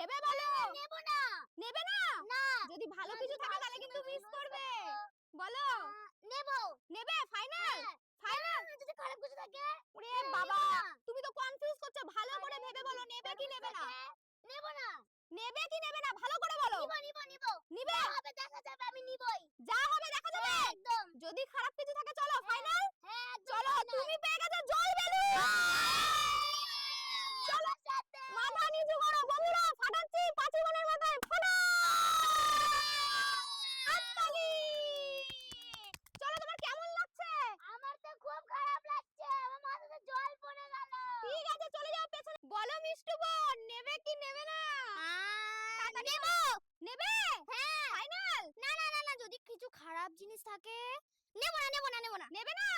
নেবে বলো? নেব না। নেবে না? না। যদি ভালো কিছু থাকে তাহলে কিন্তু মিস করবে। বলো? নেব। নেবে? ফাইনাল হ্যাঁ। ফাইনাল যদি খারাপ কিছু থাকে? ওরে হ্যাঁ, বাবা তুমি তো কনফিউজ করছ। ভালো করে ভেবে বলো নেবে কি নেবে না? নেব না। নেবে কি নেবে না? ভালো করে বলো। নিব নিব নিব। নিবে? হবে দেখা যাবে আমি নিবই। যা হবে দেখা হ্যাঁ, যাবে। একদম। যদি খারাপ কিছু থাকে নেব। নেবে? হ্যাঁ। ফাইনাল? না না না না যদি কিছু খারাপ জিনিস থাকে। নেব না নেব না নেব না। নেবে না?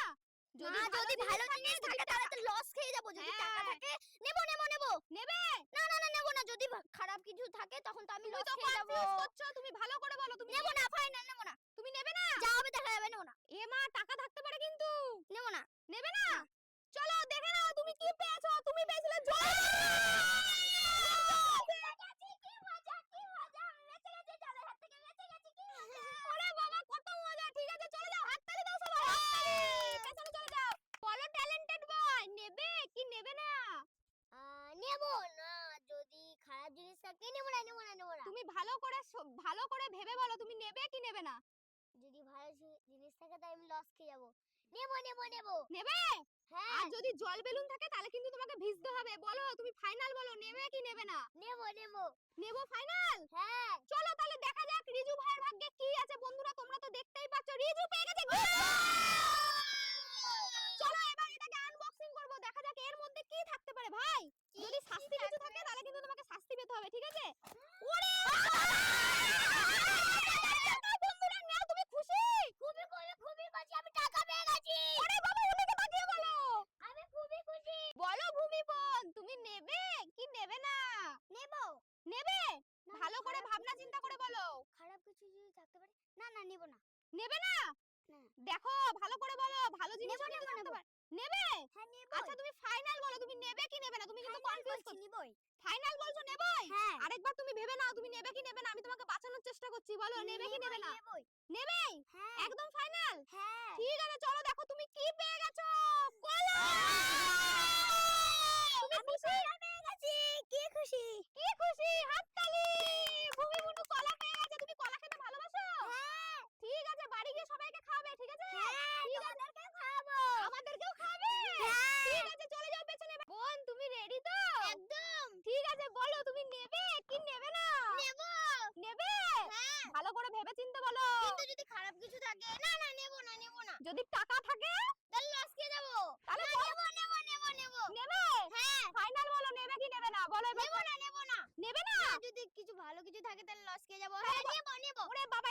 যদি যদি ভালো জিনিস থাকে তাহলে তো লস খেয়ে যাব। যদি টাকা থাকে নেব নেব নেব। নেবে? না না না নেব না। যদি খারাপ কিছু থাকে তখন তো আমি লস খেয়ে যাব। তুমি ভালো করে বলো তুমি নেব না ফাইনাল নেব না। তুমি নেবে না? যা হবে দেখা যাবে নেব না। এ মা টাকা খারাপ নেব না নেব না নেব না। তুমি ভালো করে ভালো করে ভেবে বলো তুমি নেবে কি নেবে না? যদি ভালো জিনিস থাকে তাই আমি লস খেয়ে যাব। নেব নেব নেব। নেবে? হ্যাঁ। আর যদি জল বেলুন থাকে তাহলে কিন্তু তোমাকে ভিজতে হবে। বলো তুমি ফাইনাল বলো নেবে কি নেবে না? নেব নেব। নেব ফাইনাল হ্যাঁ। চলো তাহলে দেখা যাক রিজু ভাইয়ের ভাগ্যে কি আছে। বন্ধুরা তোমরা তো দেখতেই পাচ্ছ রিজু পেয়ে গেছে চলো এবার এটাকে আনবক্সিং করব দেখা যাক এর মধ্যে কি থাকতে পারে ভাই যদি শাস্তি কিছু থাকে তাহলে কিন্তু তোমাকে শাস্তি পেতে হবে ঠিক আছে ওরে বন্ধুরা নাও তুমি খুশি খুবই খুবই খুবই খুশি আমি টাকা পেয়ে গেছি ওরে বাবা ওদিকে তাকিয়ে বলো আমি খুবই খুশি বলো ভূমিপন তুমি নেবে কি নেবে না নেব নেবে? না, ভালো করে খারাপ ভাবনা কিছু চিন্তা করে বলো। খারাপ কিছু যদি থাকতে পারে না না নেব না। নেবে না? না। দেখো ভালো করে বলো ভালো জিনিস নেব, কিন্তু নেব, থাকতে নেব। পারে। নেবে? হ্যাঁ নেব। আচ্ছা তুমি ফাইনাল বলো তুমি নেবে কি নেবে না? তুমি কিন্তু কনফিউজ করছ। নিবই। ফাইনাল বলছো নেবই? হ্যাঁ। আরেকবার তুমি ভেবে নাও তুমি নেবে কি নেবে না? আমি তোমাকে বাঁচানোর চেষ্টা করছি বলো নেবে কি নেবে না? নেবই। নেবেই? হ্যাঁ। একদম ফাইনাল হ্যাঁ ঠিক আছে চলো দেখো তুমি কি পেয়ে গেছো কলা তুমি খুশি পেয়ে গেছি কি খুশি কি খুশি হাততালি ভূমি মুন্ডু কলা পেয়ে গেছে তুমি কলা খেতে ভালোবাসো হ্যাঁ ঠিক আছে বাড়ি গিয়ে সবাইকে খাওয়াবে ঠিক আছে হ্যাঁ ঠিক আছে তোমাদেরকে খাওয়াবো আমাদেরকেও খাবে হ্যাঁ। ঠিক আছে চলে যাও পেছনে বোন তুমি রেডি তো একদম ঠিক আছে বলো তুমি নেবে? কি নেবে না? নেব। নেবে? হ্যাঁ। ভালো করে ভেবে চিন্তে বলো। কিন্তু যদি খারাপ কিছু থাকে না না নেব না নেব না। যদি টাকা থাকে? তাহলে লস যাব তাহলে নেব নেব নেব নেব। নেবে? হ্যাঁ। ফাইনাল বলো নেবে কি নেবে না? বলো নেব না নেব না। নেবে না? যদি কিছু ভালো কিছু থাকে তাহলে লস খেয়ে যাব হ্যাঁ নেব নেব। ওরে বাবা